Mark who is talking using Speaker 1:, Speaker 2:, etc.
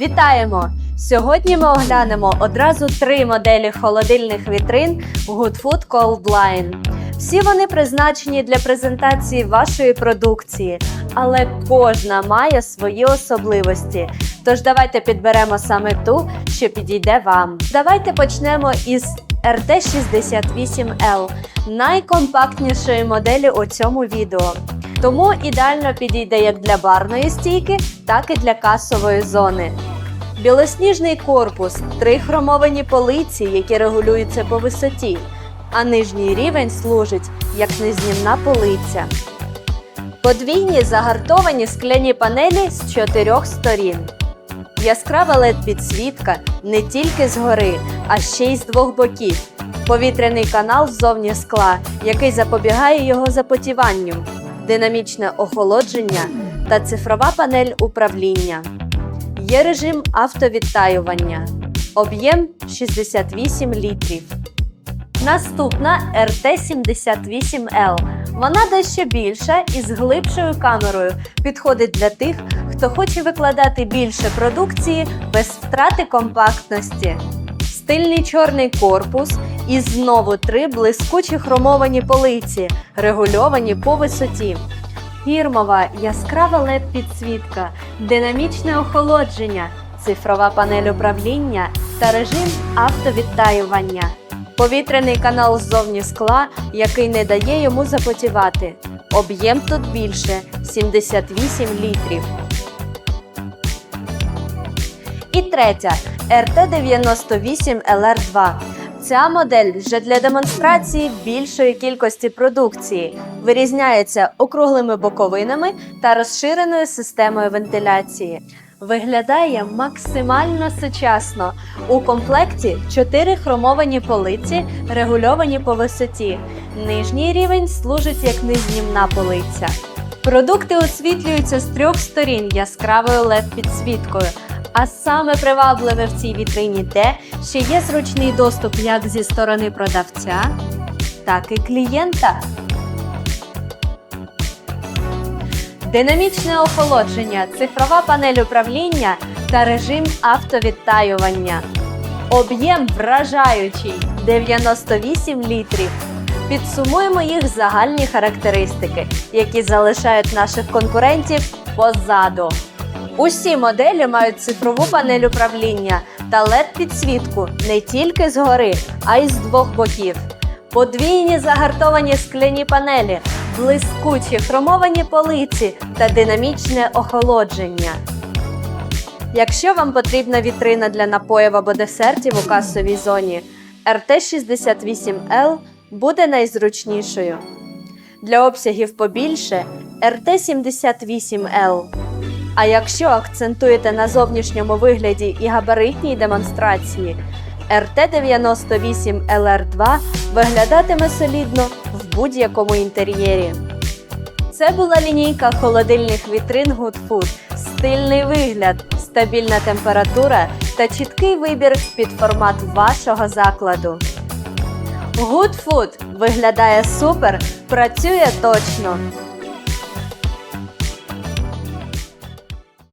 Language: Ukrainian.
Speaker 1: Вітаємо! Сьогодні ми оглянемо одразу три моделі холодильних вітрин Good Food Cold Line. Всі вони призначені для презентації вашої продукції, але кожна має свої особливості. Тож давайте підберемо саме ту, що підійде вам. Давайте почнемо із RT68L, найкомпактнішої моделі у цьому відео. Тому ідеально підійде як для барної стійки, так і для касової зони. Білосніжний корпус, три хромовані полиці, які регулюються по висоті, а нижній рівень служить як незнімна полиця. Подвійні загартовані скляні панелі з чотирьох сторін. Яскрава led підсвітка не тільки згори, а ще й з двох боків. Повітряний канал ззовні скла, який запобігає його запотіванню, динамічне охолодження та цифрова панель управління. Є режим автовідтаювання. Об'єм 68 літрів. Наступна RT78L. Вона дещо більша і з глибшою камерою. Підходить для тих, хто хоче викладати більше продукції без втрати компактності. Стильний чорний корпус і знову три блискучі хромовані полиці, регульовані по висоті. Фірмова яскрава led підсвітка, динамічне охолодження, цифрова панель управління та режим автовідтаювання. Повітряний канал ззовні скла, який не дає йому запотівати. Об'єм тут більше 78 літрів. І третя RT98LR2. Ця модель вже для демонстрації більшої кількості продукції, вирізняється округлими боковинами та розширеною системою вентиляції. Виглядає максимально сучасно. У комплекті 4 хромовані полиці, регульовані по висоті. Нижній рівень служить як незнімна полиця. Продукти освітлюються з трьох сторін яскравою led підсвіткою. А саме привабливе в цій вітрині те, що є зручний доступ як зі сторони продавця, так і клієнта. Динамічне охолодження, цифрова панель управління та режим автовідтаювання. Об'єм вражаючий 98 літрів. Підсумуємо їх загальні характеристики, які залишають наших конкурентів позаду. Усі моделі мають цифрову панель управління та led підсвітку не тільки згори, а й з двох боків. Подвійні загартовані скляні панелі, блискучі хромовані полиці та динамічне охолодження. Якщо вам потрібна вітрина для напоїв або десертів у касовій зоні, RT68L буде найзручнішою. Для обсягів побільше RT78L. А якщо акцентуєте на зовнішньому вигляді і габаритній демонстрації, RT98LR2 виглядатиме солідно в будь-якому інтер'єрі. Це була лінійка холодильних вітрин Good Food. Стильний вигляд, стабільна температура та чіткий вибір під формат вашого закладу. Good Food виглядає супер, працює точно.